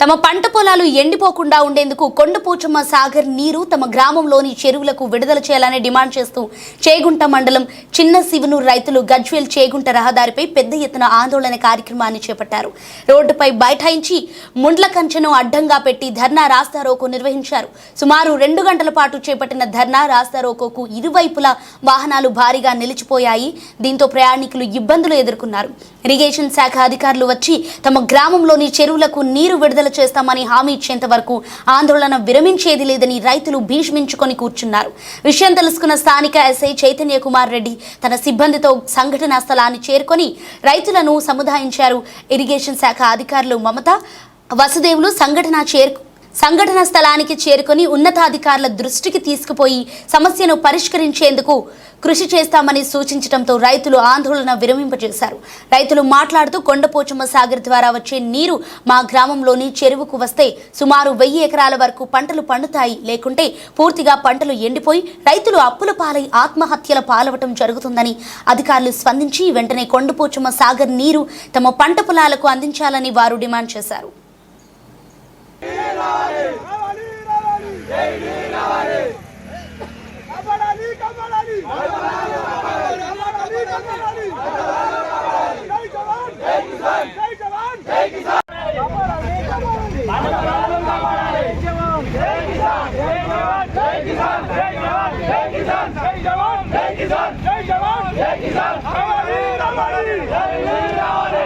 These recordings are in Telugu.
తమ పంట పొలాలు ఎండిపోకుండా ఉండేందుకు కొండపోచమ్మ సాగర్ నీరు తమ గ్రామంలోని చెరువులకు విడుదల చేయాలని డిమాండ్ చేస్తూ చేగుంట మండలం చిన్న శివనూరు రైతులు గజ్వేల్ చేగుంట రహదారిపై పెద్ద ఎత్తున ఆందోళన కార్యక్రమాన్ని చేపట్టారు. రోడ్డుపై బైఠాయించి ముండ్ల కంచెను అడ్డంగా పెట్టి ధర్నా రాస్తారోకో నిర్వహించారు. సుమారు రెండు గంటల పాటు చేపట్టిన ధర్నా రాస్తారోకోకు ఇరువైపులా వాహనాలు భారీగా నిలిచిపోయాయి. దీంతో ప్రయాణికులు ఇబ్బందులు ఎదుర్కొన్నారు. ఇరిగేషన్ శాఖ అధికారులు వచ్చి తమ గ్రామంలోని చెరువులకు నీరు విడుదల చేస్తామని హామీ ఇచ్చేంత వరకు ఆందోళన విరమించేది లేదని రైతులు భీష్మించుకొని కూర్చున్నారు. విషయం తెలుసుకున్న స్థానిక ఎస్ఐ చైతన్య కుమార్ రెడ్డి తన సిబ్బందితో సంఘటనా స్థలాన్ని చేరుకొని రైతులను సముదాయించారు. ఇరిగేషన్ శాఖ అధికారులు మమత వసుదేవులు సంఘటన చేరు సంఘటన స్థలానికి చేరుకొని ఉన్నతాధికారుల దృష్టికి తీసుకుపోయి సమస్యను పరిష్కరించేందుకు కృషి చేస్తామని సూచించడంతో రైతులు ఆందోళన విరమింపజేశారు. రైతులు మాట్లాడుతూ కొండపోచమ్మ సాగర్ ద్వారా వచ్చే నీరు మా గ్రామంలోని చెరువుకు వస్తే సుమారు వెయ్యి ఎకరాల వరకు పంటలు పండుతాయి. లేకుంటే పూర్తిగా పంటలు ఎండిపోయి రైతులు అప్పుల పాలై ఆత్మహత్యల పాలవటం జరుగుతుందని అధికారులు స్పందించి వెంటనే కొండపోచమ్మ సాగర్ నీరు తమ పంట పొలాలకు అందించాలని వారు డిమాండ్ చేశారు. రావాలి రావాలి రావాలి కాపాడాలి కాపాడాలి కాపాడాలి కాపాడాలి జై జవాన్ జై కిసాన్ జై జవాన్ జై కిసాన్ కాపాడాలి కాపాడాలి జై జవాన్ జై కిసాన్ జై జవాన్ జై కిసాన్ జై జవాన్ జై కిసాన్ జై జవాన్ జై కిసాన్ జై జవాన్ జై కిసాన్ కాపాడాలి రావాలి రావాలి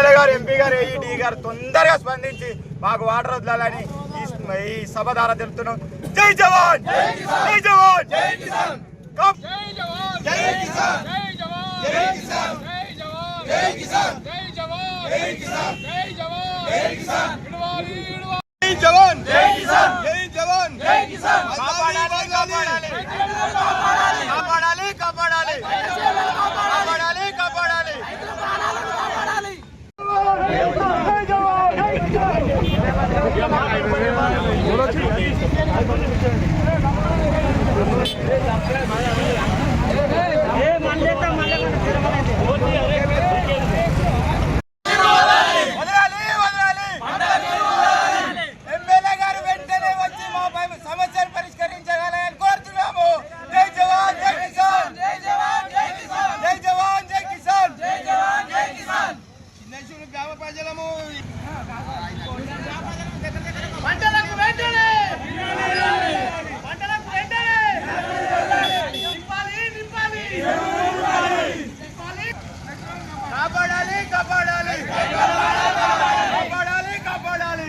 ఎమ్మెల్యే గారు ఎంపీ గారు ఏఈడి గారు తొందరగా స్పందించి మాకు వాటర్ వదలాలని ఈ- సభ ద్వారా తెలుపుతున్నాం. జై జవాన్! జై జవాన్. జై జవాన్! జై జవాన్ జై కిసాన్ జై జవాన్ జై కిసాన్ జై జవాన్ జై కిసాన్ జై జవాన్ జై కిసాన్ విడవాలి విడవాలి జై జవాన్ జై కిసాన్ జై జవాన్ జై కిసాన్ కాపాడాలి కాపాడాలి కాపాడాలి కాపాడాలి కాపాడాలి కాపాడాలి వదలాలి వదలాలి ఎమ్మెల్యే గారు వెంటనే వచ్చి మా పై సమస్యలు పరిష్కరించగలని కోరుతున్నాము జై జవాన్ జై కిసాన్ జై జవాన్ జై కిసాన్ జై జవాన్ జై కిసాన్ జై జవాన్ జై కిసాన్ చిన్నశూరు గ్రామ ప్రజలము పంటలకు వెంటనే పంటలకు వెంటనే నింపాలి నింపాలి నింపాలి కాపాడాలి కాపాడాలి కాపాడాలి కాపాడాలి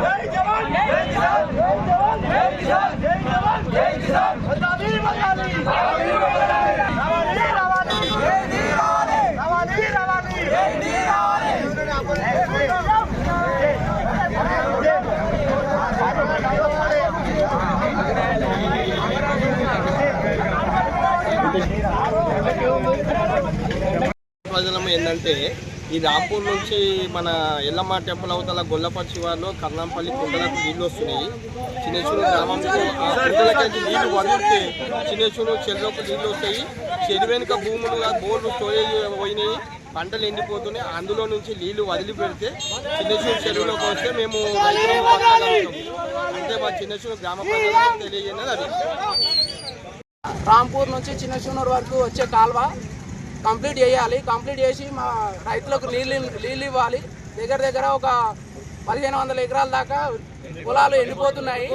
జై జవాన్ జై కిసాన్ జై జవాన్ జై కిసాన్ జై జవాన్ జై కిసాన్ జై జవాన్ జై కిసాన్ వదలాలి వదలాలి రావాలి రావాలి రావాలి జై రావాలి రావాలి రావాలి జై రావాలి కారణం ఏంటంటే ఈ రాంపూర్ నుంచి మన ఎల్లమ్మ టెంపుల్ అవతల గొల్లపర్చి వాళ్ళు కర్ణంపల్లి కొండలకు నీళ్ళు వస్తున్నాయి. చిన్నేశ్వరు గ్రామంలో ఆ నీళ్ళు వదిలితే చిన్నేశ్వరు చెరువులకు నీళ్ళు వస్తాయి. చెరువు వెనుక భూములు బోర్లు స్టోరేజ్ పోయినాయి. పంటలు ఎండిపోతున్నాయి. అందులో నుంచి నీళ్ళు వదిలి పెడితే చిన్నచూరు చెరువులోకి వస్తే మేము అంటే మా చిన్నచూరు గ్రామ ప్రజలకు తెలియజేయనది అది. రాంపూర్ నుంచి చిన్న వరకు వచ్చే కాల్వ కంప్లీట్ చేయాలి. కంప్లీట్ చేసి మా రైతులకు నీళ్ళు నీళ్ళు ఇవ్వాలి. దగ్గర దగ్గర ఒక పదిహేను వందల ఎకరాల దాకా పొలాలు ఎండిపోతున్నాయి.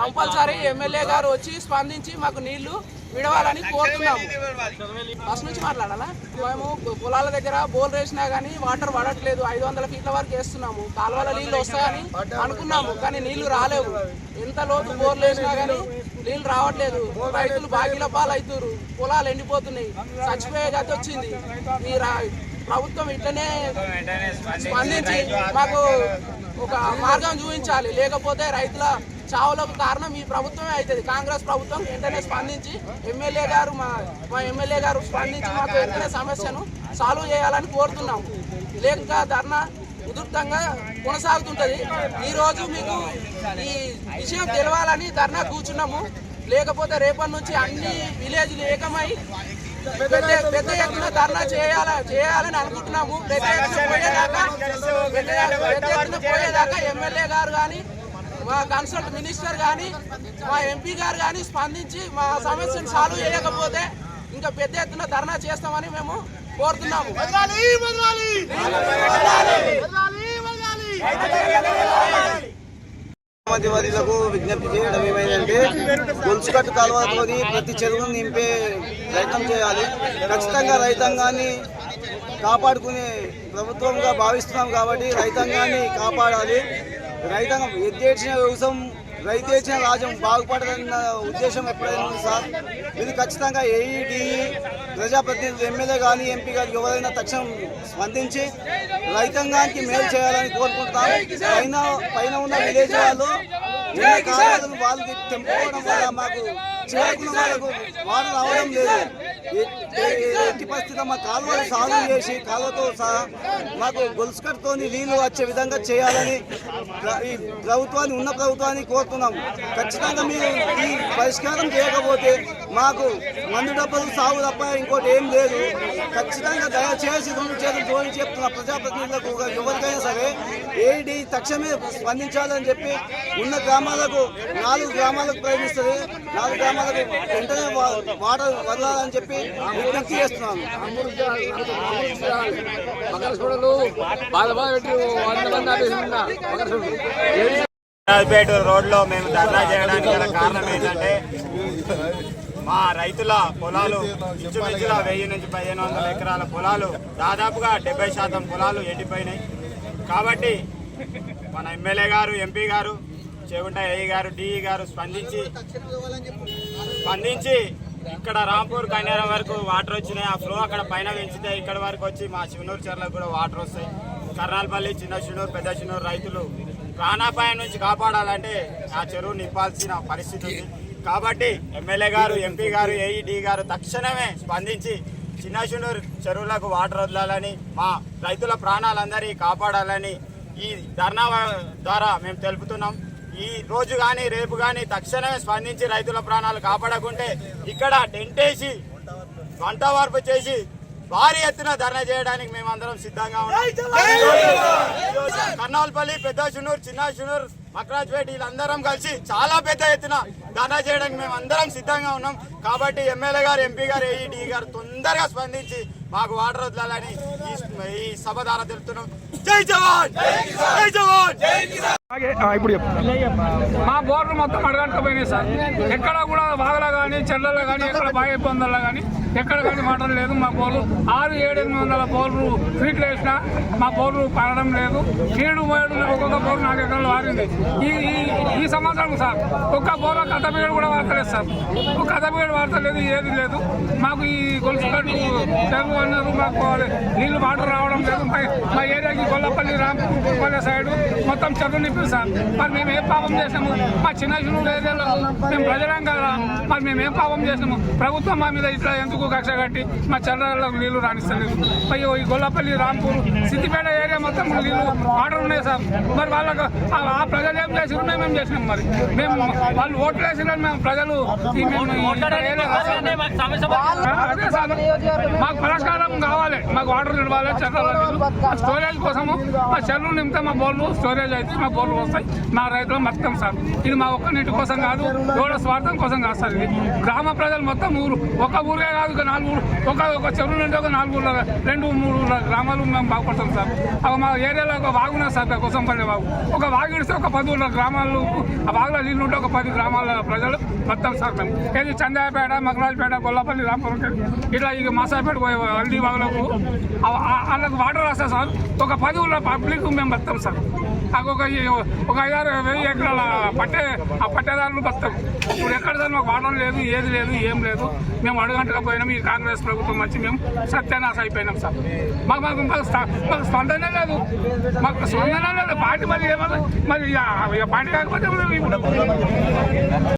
కంపల్సరీ ఎమ్మెల్యే గారు వచ్చి స్పందించి మాకు నీళ్ళు విడవాలని కోరుతున్నాము. ఫస్ట్ నుంచి మాట్లాడాలా? మేము పొలాల దగ్గర బోర్ వేసినా కానీ వాటర్ పడట్లేదు. ఐదు వందల ఫీట్ల వరకు వేస్తున్నాము. కాలువల నీళ్ళు వస్తాయని అనుకున్నాము కానీ నీళ్ళు రాలేవు. ఎంత లోతు బోర్లు వేసినా కానీ నీళ్ళు రావట్లేదు. రైతులు బాగిల పాలవుతారు పొలాలు ఎండిపోతున్నాయి. చచ్చిపోయే గతి వచ్చింది. ఈ రా- ప్రభుత్వం ఇట్లనే స్పందించి మాకు ఒక మార్గం చూపించాలి. లేకపోతే రైతుల చావులకు కారణం ఈ ప్రభుత్వమే అవుతుంది కాంగ్రెస్ ప్రభుత్వం వెంటనే స్పందించి ఎమ్మెల్యే గారు మా మా ఎమ్మెల్యే గారు స్పందించి మాకు వెంటనే సమస్యను సాల్వ్ చేయాలని కోరుతున్నాం లేక ధర్నా ఉధృతంగా కొనసాగుతుంటది. ఈ రోజు మీకు ఈ విషయం తెలవాలని ధర్నా కూర్చున్నాము. లేకపోతే రేపటి నుంచి అన్ని విలేజ్లు ఏకమై పెద్ద పెద్ద ఎత్తున ధర్నా చేయాల చేయాలని అనుకుంటున్నాము. పెద్ద ఎత్తున పోయేదాకా పెద్ద పెద్ద ఎత్తున పోయేదాకా ఎమ్మెల్యే గారు కానీ మా కన్సల్ట్ మినిస్టర్ కానీ మా ఎంపీ గారు కానీ స్పందించి మా సమస్యను సాల్వ్ చేయకపోతే ఇంకా పెద్ద ఎత్తున ధర్నా చేస్తామని మేము కోరుతున్నాము. మధ్యవర్తులకు విజ్ఞప్తి చేయడం ఏమైందంటే గొలుసుకట్టు కాలువతోని ప్రతి చెరువును నింపే ప్రయత్నం చేయాలి. ఖచ్చితంగా రైతాంగాన్ని కాపాడుకునే ప్రభుత్వంగా భావిస్తున్నాం కాబట్టి రైతాంగాన్ని కాపాడాలి. రైతాంగం ఎద్దేసిన వ్యవసాయం రైతేచిన రాజ్యం బాగుపడదన్న ఉద్దేశం ఎప్పుడైనా ఉంది సార్? ఇది ఖచ్చితంగా ఏఈడిఈ ప్రజాప్రతినిధులు ఎమ్మెల్యే కానీ ఎంపీ కానీ ఎవరైనా తక్షణం స్పందించి రైతాంగానికి మేలు చేయాలని కోరుకుంటున్నాం పైన పైన ఉన్న విలేజ్ వాళ్ళు వాళ్ళకి వాళ్ళు తెంపుకోవడం వల్ల మాకు చేరుకున్న వాళ్ళకు వాడు రావడం లేదు. ఎట్టి పరిస్థితిలో మా కాలువలు సాగు చేసి కాలువతో సహా మాకు గొలుసుకట్టుతో నీళ్ళు వచ్చే విధంగా చేయాలని ఈ ప్రభుత్వాన్ని ఉన్న ప్రభుత్వాన్ని కోరుతున్నాం ఖచ్చితంగా మీరు ఈ పరిష్కారం చేయకపోతే మాకు మందు డబ్బులు సాగు తప్ప ఇంకోటి ఏం లేదు. ఖచ్చితంగా దయచేసి రెండు చేతులు జోడి చెప్తున్న ప్రజాప్రతినిధులకు ఒక ఎవరికైనా సరే ఏడి తక్షణమే స్పందించాలని చెప్పి ఉన్న గ్రామాలకు నాలుగు గ్రామాలకు ప్రయత్నిస్తుంది. నాలుగు గ్రామాలకు వెంటనే వా- వాటర్ వదలాలని చెప్పి విజ్ఞప్తి చేస్తున్నాను. రాజపేట రోడ్లో మేము ధర్నా చేయడానికి గల కారణం ఏంటంటే మా రైతుల పొలాలు ఇంచుమించుల వెయ్యి నుంచి పదిహేను వందల ఎకరాల పొలాలు దాదాపుగా డెబ్బై శాతం పొలాలు ఎండిపోయినాయి. కాబట్టి మన ఎమ్మెల్యే గారు ఎంపీ గారు చేగుంట ఏఈ గారు డిఈ గారు స్పందించి స్పందించి ఇక్కడ రాంపూర్ కన్యారం వరకు వాటర్ వచ్చినాయి. ఆ ఫ్లో అక్కడ పైన పెంచితే ఇక్కడ వరకు వచ్చి మా శివనూరు చెర్లకు కూడా వాటర్ వస్తాయి. కర్నాలపల్లి చిన్న చిన్నూరు పెద్ద చిన్నూరు రైతులు ప్రాణాపాయం నుంచి కాపాడాలంటే ఆ చెరువు నింపాల్సిన పరిస్థితి ఉంది. కాబట్టి ఎమ్మెల్యే గారు ఎంపీ గారు ఏఈడి గారు తక్షణమే స్పందించి చిన్న శివనూరు చెరువులకు వాటర్ వదలాలని మా రైతుల ప్రాణాలందరినీ కాపాడాలని ఈ ధర్నా ద్వారా మేము తెలుపుతున్నాం. ఈ రోజు కానీ రేపు కానీ తక్షణమే స్పందించి రైతుల ప్రాణాలు కాపాడకుంటే ఇక్కడ టెంటేసి వంట వార్పు చేసి భారీ ఎత్తున ధర్నా చేయడానికి మేము అందరం సిద్ధంగా ఉన్నాం. కర్నాల్పల్లి పెద్ద చునూరు చిన్న చునూరు మక్రాజ్పేట వీళ్ళందరం కలిసి చాలా పెద్ద ఎత్తున ధర్నా చేయడానికి మేము అందరం సిద్ధంగా ఉన్నాం. కాబట్టి ఎమ్మెల్యే గారు ఎంపీ గారు ఏఈడి గారు తొందరగా స్పందించి మాకు వాటర్ వదలాలని ఈ- సభ ద్వారా తెలుపుతున్నాం. జై జవాన్! జై జవాన్! మా బోర్లు మొత్తం అడగంటపోయినాయి సార్. ఎక్కడ కూడా వాగలో కానీ చెర్లలో కానీ ఎక్కడ బాగా ఇబ్బందుల్లో కానీ ఎక్కడ కానీ వాటర్ లేదు. మా బోర్లు ఆరు ఏడు ఎనిమిది వందల బోర్లు ఫీట్లు వేసినా మా బోర్లు పడడం లేదు. ఏడు మూడు ఒక్కొక్క బోర్లు నాలుగు ఎకరాలు వారింది. ఈ ఈ- ఈ సంవత్సరం సార్ ఒక్క బోర్ల కథ బిగడు కూడా వాడతలేదు సార్. ఒక కథ బిగడు వాడతలేదు ఏది లేదు. మాకు ఈ గొలుసు కట్టు చెరువు అన్నారు మాకు నీళ్ళు వాటర్ రావడం లేదు. మా- మా ఏరియాకి గొల్లపల్లి రాంపల్లి సైడ్ మొత్తం చెరువు నింపి సార్. మరి మేము ఏ పాపం చేసాము మా చిన్న చిన్న ఏరియాలో మేము ప్రజలం కదా? మరి మేము ఏం పాపం చేసాము ప్రభుత్వం మా మీద ఇట్లా ఎందుకు కక్ష కట్టి మా చంద్రాలకు నీళ్ళు రాణిస్తలేదు మరి ఈ గొల్లపల్లి రాంపూర్ సిద్దిపేట ఏరియా మొత్తం నీళ్ళు వాటర్ ఉన్నాయి సార్. మరి వాళ్ళకు ఆ ప్రజలు ఏం చేసినా మేము ఏం చేసినాం మరి? మేము వాళ్ళు ఓట్లు వేసినా మేము ప్రజలు అదే సార్. మాకు పరిష్కారం కావాలి. మాకు వాటర్ ఇవ్వాలి చెట్ల స్టోరేజ్ కోసము మా చెల్లు నింపితే మా బోర్లు. స్టోరేజ్ అయితే మా బోర్లు వస్తాయి. మా రైతులు మొత్తం సార్. ఇది మా ఒక్క నీటి కోసం కాదు ఎవడ స్వార్థం కోసం కాదు సార్ ఇది. గ్రామ ప్రజలు మొత్తం ఊరు. ఒక ఊరే కాదు ఒక నాలుగు ఒక ఒక చెరువు నుండి ఒక నాలుగు రెండు మూడు గ్రామాలు మేము బాగుపడతాం సార్. ఒక మా ఏరియాలో ఒక వాగున్నా సార్ కోసం పడే వాగు. ఒక వాగుడిస్తే ఒక పది గ్రామాలు ఆ వాగులో నీళ్ళు ఉంటే ఒక పది గ్రామాల ప్రజలు మొత్తం సార్ మేము. ఏది చందాయపేట మకరాజపేట గొల్లపల్లి రాంపురం ఇట్లా ఇక మాసాపేట పోయే అల్లి వాగులకు వాళ్ళకు వాటర్ రాస్తా సార్ ఒక పది ఊళ్ళ పబ్లిక్ మేము బతాం సార్. నాకు ఒక ఒక ఐదారు వెయ్యి ఎకరాల పట్టే ఆ పట్టేదారులు బతాం ఇప్పుడు ఎక్కడ సార్ మాకు వాటర్ లేదు ఏది లేదు ఏం లేదు. మేము అడుగంటగా పోయినాం ఈ కాంగ్రెస్ ప్రభుత్వం వచ్చి మేము సత్యానాశ అయిపోయినాం సార్. మాకు మాకు మాకు మాకు స్పందనే లేదు. మాకు స్పందన లేదు. పార్టీ మరి ఏమన్నా మరి ఇక- ఇక పార్టీ కాకపోతే